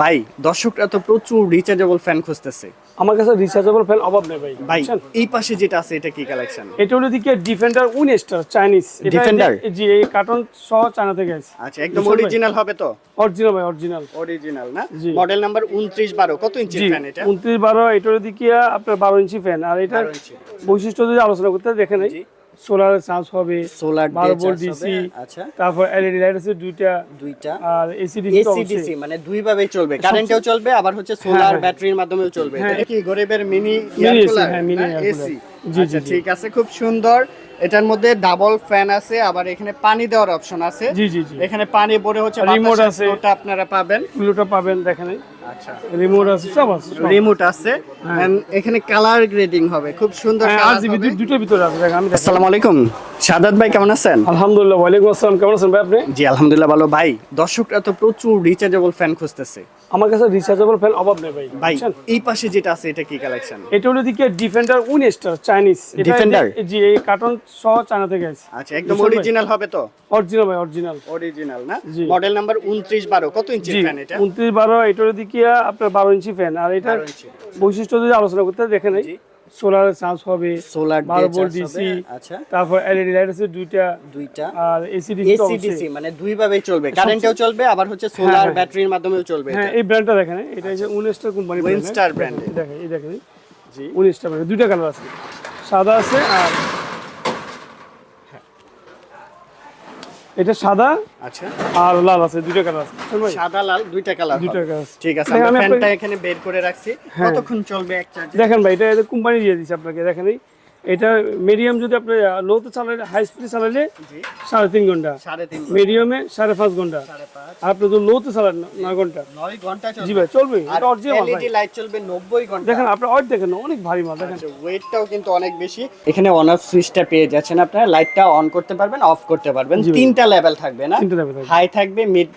ভাই দর্শকরা তো প্রচুর রিচার্জেবল ফ্যান খুঁজতেছে। আমার কাছে রিচার্জেবল ফ্যান অভাব নেই ভাই ভাই এই পাশে যেটা আছে এটা কি কালেকশন এটা হলো দিকে Defender Win Star Chinese Defender? জি এই কার্টন সহ চায়না থেকে আছে। আচ্ছা একদম অরিজিনাল হবে তো? অরিজিনাল ভাই অরিজিনাল অরিজিনাল না? মডেল নাম্বার উনত্রিশ বারো কত ইঞ্চি ফ্যান এটা? উনত্রিশ বারো এটার দিকে আপনার বারো ইঞ্চি ফ্যান আর এটা বৈশিষ্ট্য যদি আলোচনা করতে দেখে নেই। সোলার চার্জ হবে সোলার বারো ভোল্ট ডিসি আচ্ছা। তারপর এলইডি লাইট আছে দুইটা দুইটা। আর এসি ডিসি এসি ডিসি মানে দুই ভাবেই চলবে কারেন্টেও চলবে আবার হচ্ছে সোলার হ্যাঁ। ব্যাটারির মাধ্যমেও চলবে। হ্যাঁ। এটা কি গরিবের মিনি এয়ার কুলার হ্যাঁ, মিনি এসি জি, আচ্ছা জি। ঠিক আছে খুব সুন্দর। এটার মধ্যে ডাবল ফ্যান আছে আবার এখানে পানি দেওয়ার অপশন আছে। জি জি জি। এখানে পানি পড়ে হচ্ছে রিমোট আছে। ওটা আপনারা পাবেন। কুলোটা পাবেন দেখে নেই আচ্ছা রিমোট আছে সব আছে রিমোট আছে। এখানে কালার গ্রেডিং হবে খুব সুন্দর আরজিবি কালার দুটোর ভিতরে আছে আমি আসসালামু আলাইকুম। সাদাত ভাই কেমন আছেন? আলহামদুলিল্লাহ ওয়ালাইকুম আসসালাম কেমন আছেন ভাই আপনি? জি আলহামদুলিল্লাহ ভালো। ভাই দর্শকরা তো প্রচুর রিচার্জেবল ফ্যান খুঁজতেছে। আমার কাছে রিচার্জেবল ফ্যান অভাব নেই ভাই ভাই এই পাশে যেটা আছে এটা কি কালেকশন এটা হলো দিকে Defender Win Star Chinese Defender জি এই কার্টন সহ চায়না থেকে আছে। আচ্ছা একদম অরিজিনাল হবে তো? অরিজিনাল ভাই অরিজিনাল অরিজিনাল না? মডেল নাম্বার উনত্রিশ বারো কত ইঞ্চি ফ্যান এটা? উনত্রিশ বারো হলো দিকে আপনার বারো ইঞ্চি ফ্যান আর এটা বৈশিষ্ট্য যদি আলোচনা করতে দেখে নেই। সোলার চার্জ হবে সোলার বারো ভোল্ট ডিসি আচ্ছা। তারপর এলইডি লাইট আছে দুইটা দুইটা। আর এসি ডিসি এসি ডিসি মানে দুই ভাবেই চলবে কারেন্টেও চলবে আবার হচ্ছে সোলার হ্যাঁ। ব্যাটারির মাধ্যমেও চলবে হ্যাঁ এই ব্র্যান্ডটা দেখেন এটা হচ্ছে উনিশটা কোম্পানি উনস্টার ব্র্যান্ড। দেখেন এই দেখেন। জি। উনিশটা ব্র্যান্ড দুইটা কালার আছে। সাদা আছে আর এটা সাদা আচ্ছা। আর লাল আছে দুইটা কালার আছে? সাদা লাল দুইটা কালার দুইটা কালার আছে। ঠিক আছে আমরা আমি ফ্যানটা এখানে বের করে রাখছি। হ্যাঁ। কতক্ষণ চলবে এক চার্জ দেখেন ভাই এটা কোম্পানি দিয়ে দিছে আপনাকে দেখেন এই এটা মিডিয়াম যদি আপনি লোতে চালালে হাই স্পিডে চালালে সাড়ে তিন ঘণ্টা। মিডিয়ামে সাড়ে পাঁচ ঘণ্টা। আর আপনি যদি লোতে চালান নয় ঘণ্টা। জি ভাই চলবে। লাইট চলবে নব্বই ঘণ্টা। দেখেন আপনি দেখেন অনেক ভারী মাল দেখেন। ওয়েটটাও কিন্তু অনেক বেশি। এখানে অন অফ সুইচটা পেয়ে যাচ্ছেন আপনারা। লাইটটা অন করতে পারবেন অফ করতে পারবেন। তিনটা লেভেল থাকবে না। হাই থাকবে। মিড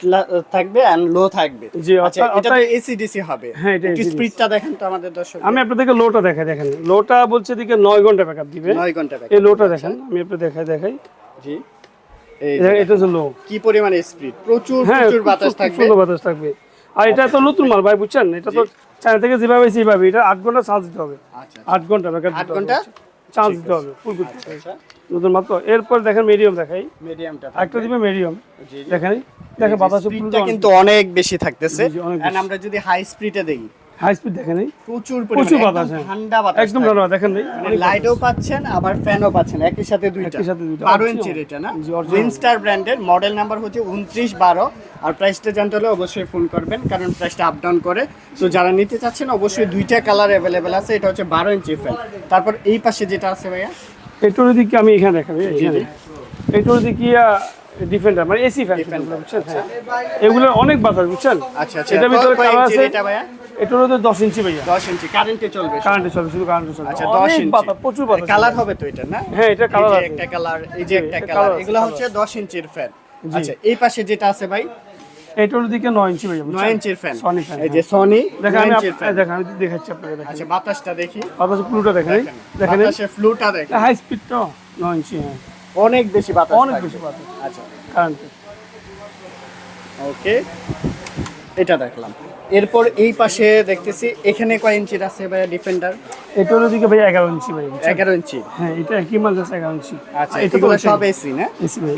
থাকবে এন্ড লো থাকবে জি, আচ্ছা এটা এসি ডিসি হবে। হ্যাঁ, এটা স্পিডটা দেখেন তো আমাদের দর্শক আমি আপনাদেরকে লোটা দেখাই দেখেন। লোটা বলছে দিকে নয় ঘণ্টা ব্যাকআপ দিবে। ঘণ্টা। এই লোটা দেখেন আমি আপনাদের দেখাই দেখাই। জি। এটা- এটা হচ্ছে লো কি পরিমাণে স্পিড প্রচুর হ্যাঁ প্রচুর বাতাস থাকবে। সুন্দর বাতাস থাকবে। আর এটা তো নতুন মাল ভাই বুঝছেন? এটা তো চায়না থেকে যেভাবে সেভাবে এটা আট ঘণ্টা চার্জ দিতে হবে। আচ্ছা আট ঘণ্টা ব্যাকআপ ঘণ্টা চার্জ দিতে হবে ফুল করতে আচ্ছা নতুন এরপর দেখেন মিডিয়াম দেখাই। মিডিয়ামটা একটা দিবে মিডিয়াম। দেখেন দেখেন বাতাসে কিন্তু অনেক বেশি থাকতেছে। এন্ড আমরা যদি হাই স্পিডে দেখি হাই স্পিড দেখেন এই। প্রচুর প্রচুর বাতাস হ্যাঁ। ঠান্ডা বাতাস একদম। ঠান্ডা দেখেন এই। মানে লাইটও পাচ্ছেন আবার ফ্যানও পাচ্ছেন একই সাথে দুইটা। একই সাথে দুইটা। বারো Original। ইঞ্চির এটা না। উইনস্টার ব্র্যান্ডের মডেল নাম্বার হচ্ছে উনত্রিশ বারো। আর প্রাইসটা জানতে হলে অবশ্যই ফোন করবেন কারণ প্রাইসটা আপ ডাউন করে। তো যারা নিতে চাচ্ছেন অবশ্যই দুইটা কালার অ্যাভেলেবেল আছে। এটা হচ্ছে বারো ইঞ্চি ফ্যান তারপর এই পাশে যেটা আছে ভাইয়া? এটার দিকে আমি এখানে দেখাবো এখানে। এটার দিকে ডিফেন্ডার মানে এসি ফ্যান বুঝছেন? হ্যাঁ। এগুলো অনেক বাতাস বুঝছেন? আচ্ছা আচ্ছা। এটার ভিতরে কালার আছে। এটা ভাইয়া? এটার মধ্যে দশ ইঞ্চি ভাইয়া। দশ ইঞ্চি কারেন্টে চলবে কারেন্টে চলবে শুধু কারেন্টে চলবে। আচ্ছা দশ অনেক ইঞ্চি। বাতাস প্রচুর বাতাস কালার হবে তো এটা না? হ্যাঁ এটা কালার আছে। একটা কালার এই যে একটা কালার এগুলো হচ্ছে দশ ইঞ্চির ফ্যান। আচ্ছা এই পাশে যেটা আছে ভাই? এটার দিকে নয় ইঞ্চি ভাইয়া নয় ইঞ্চির ফ্যান সনি ফ্যান এই যে সনি দেখেন আমি দেখেন আমি দেখাচ্ছি আপনাকে আচ্ছা বাতাসটা দেখি। বাতাস পুরোটা দেখেন দেখেন। বাতাসে ফ্লুটা দেখেন। হাই স্পিড তো? নয় ইঞ্চি হ্যাঁ। অনেক বেশি বাতাস অনেক বেশি বাতাস। আচ্ছা। কারেন্টে ওকে এটা দেখলাম। এরপর এই পাশে দেখতেছি এখানে কয় ইঞ্চির আছে ভাই ডিফেন্ডার? এটার দিকে ভাই এগারো ইঞ্চি ভাই? এগারো ইঞ্চি। হ্যাঁ এটা একই মাল যাচ্ছে এগারো ইঞ্চি? আচ্ছা এটা তো এগুলো সব এসি না?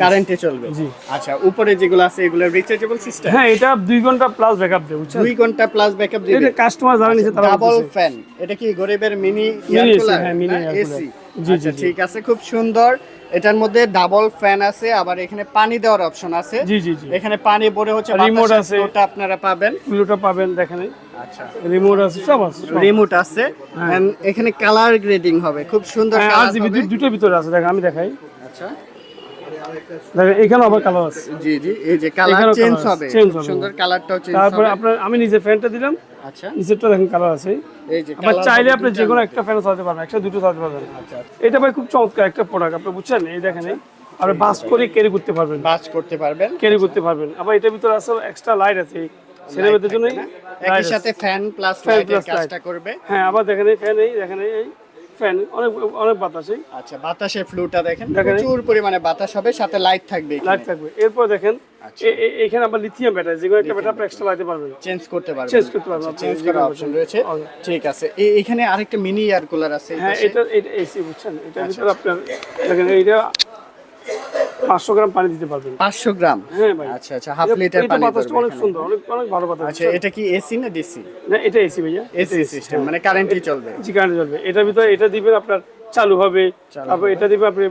কারেন্টে চলবে। জি। আচ্ছা উপরে যেগুলো আছে এগুলো রিচার্জেবল সিস্টেম হ্যাঁ এটা দুই ঘণ্টা প্লাস ব্যাকআপ বুঝছেন? দুই ঘণ্টা প্লাস ব্যাকআপ দিবে এটা কাস্টমার নিছে তারা ডাবল ফ্যান এটা কি গরিবের মিনি এয়ার কুলার হ্যাঁ, cooler। এসি আচ্ছা জি, জি। ঠিক আছে খুব সুন্দর। এটার মধ্যে ডাবল ফ্যান আছে আবার এখানে পানি দেওয়ার অপশন আছে। জি জি জি। এখানে পানি ভরে হচ্ছে রিমোট আছে। ওটা আপনারা পাবেন। ফ্লুটা পাবেন দেখেন আচ্ছা। রিমোট আছে সব আছে রিমোট আছে। এন্ড এখানে কালার গ্রেডিং হবে খুব সুন্দর হ্যাঁ কালার জিবি হবে। ভিতরে আছে দেখেন আমি দেখাই। আচ্ছা। এখানে আবার কালার আছে। জি জি এই যে কালার চেঞ্জ হবে। আছে, change খুব হবে। সুন্দর কালারটাও চেঞ্জ তারপরে হবে। আপনার আমি নিজে ফ্যানটা দিলাম। আচ্ছা। নিচেরটা দেখেন কালার আছে। এই যে আবার চাইলে আপনি যে কোনো একটা ফ্যান চালাতে পারবেন একটা দুটো চালাতে পারবেন। আচ্ছা এটা ভাই খুব চমৎকার একটা প্রোডাক্ট আপনি বুঝছেন? এই দেখেন আপনি বাস করে ক্যারি করতে পারবেন। বাস করতে পারবেন। ক্যারি করতে পারবেন। আবার এটার ভিতরে আছে এক্সট্রা লাইট আছে ছেলেমেয়েদের জন্য একই সাথে ফ্যান প্লাস লাইটের কাজটা করবে। হ্যাঁ আবার দেখেন এই ফ্যান এই দেখেন এই এই। ফ্যান অনেক অনেক বাতাসে আচ্ছা বাতাসের ফ্লুটা দেখেন। প্রচুর পরিমাণে বাতাস হবে সাথে লাইট থাকবে লাইট থাকবে। এরপর দেখেন আচ্ছা। এখানে আবার লিথিয়াম ব্যাটারি যেগুলো একটা ব্যাটারি আপনি এক্সট্রা লাগাতে পারবেন। চেঞ্জ করতে পারবেন। চেঞ্জ করতে পারবেন। চেঞ্জ করার কোনো অপশন রয়েছে। ঠিক আছে। এখানে আরেকটা মিনি এয়ার কুলার আছে হ্যাঁ এটা এটা এসি বুঝছেন? এটার আচ্ছা, ভিতরে আপনার দেখেন এইটা পাঁচশো গ্রাম পানি দিতে পারবেন। 500 গ্রাম? হ্যাঁ ভাই। আচ্ছা আচ্ছা হাফ লিটার পানি পড়বে অনেক সুন্দর অনেক অনেক ভালো বাতাস। আচ্ছা এটা কি এসি না ডিসি না এটা এসি ভাইয়া এসি সিস্টেম মানে কারেন্টই চলবে। জি কারেন্ট চলবে। এটার ভিতরে এটা দিবেন আপনার চালু হবে। তারপর এটা দিবে আপনি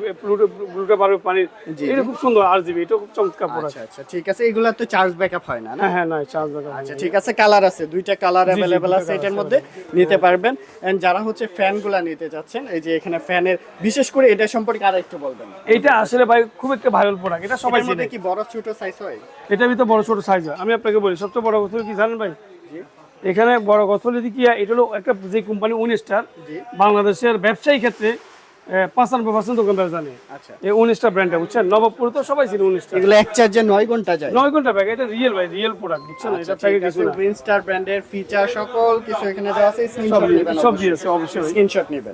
ব্লুটা পারবে পানির। এটা খুব সুন্দর আর দিবে এটা খুব চমৎকার আচ্ছা প্রোডাক্ট আচ্ছা ঠিক আছে। এগুলা তো চার্জ ব্যাকআপ হয় না না? হ্যাঁ হ্যাঁ না চার্জ ব্যাকআপ আচ্ছা ঠিক আছে কালার আছে। দুইটা কালার দুইটা আছে এটার মধ্যে। নিতে পারবেন। এন্ড যারা হচ্ছে ফ্যানগুলা নিতে যাচ্ছেন এই যে এখানে ফ্যানের বিশেষ করে এটা সম্পর্কে আর একটু বলবেন। এটা আসলে ভাই খুব একটা ভাইরাল প্রোডাক্ট এটা সবাই মধ্যে কি বড় ছোট সাইজ হয়? এটার ভিতরে বড় ছোট সাইজ হয়। আমি আপনাকে বলি সবচেয়ে বড় কথা কি জানেন ভাই? এখানে বড় কথা হলো কি এটা হলো একটা যে কোম্পানি ওনেস্টার স্টার বাংলাদেশের ব্যবসায়ী ক্ষেত্রে পঁচানব্বই পার্সেন্ট দোকানদার জানে। আচ্ছা। এই উনিশটা ব্র্যান্ডটা বুঝছেন? নবাবপুর তো সবাই ছিল উনিশটা এগুলো এক চার্জে নয় ঘণ্টা যায়। নয় ঘণ্টা ব্যাগ এটা রিয়েল ভাই রিয়েল প্রোডাক্ট বুঝছেন? আচ্ছা, এটা প্যাকে কিছু না। গ্রিন স্টার ব্র্যান্ডের ফিচার সকল কিছু এখানে দেওয়া আছে স্ক্রিনশট নেবেন সব দিয়েছে অবশ্যই। স্ক্রিনশট নেবেন।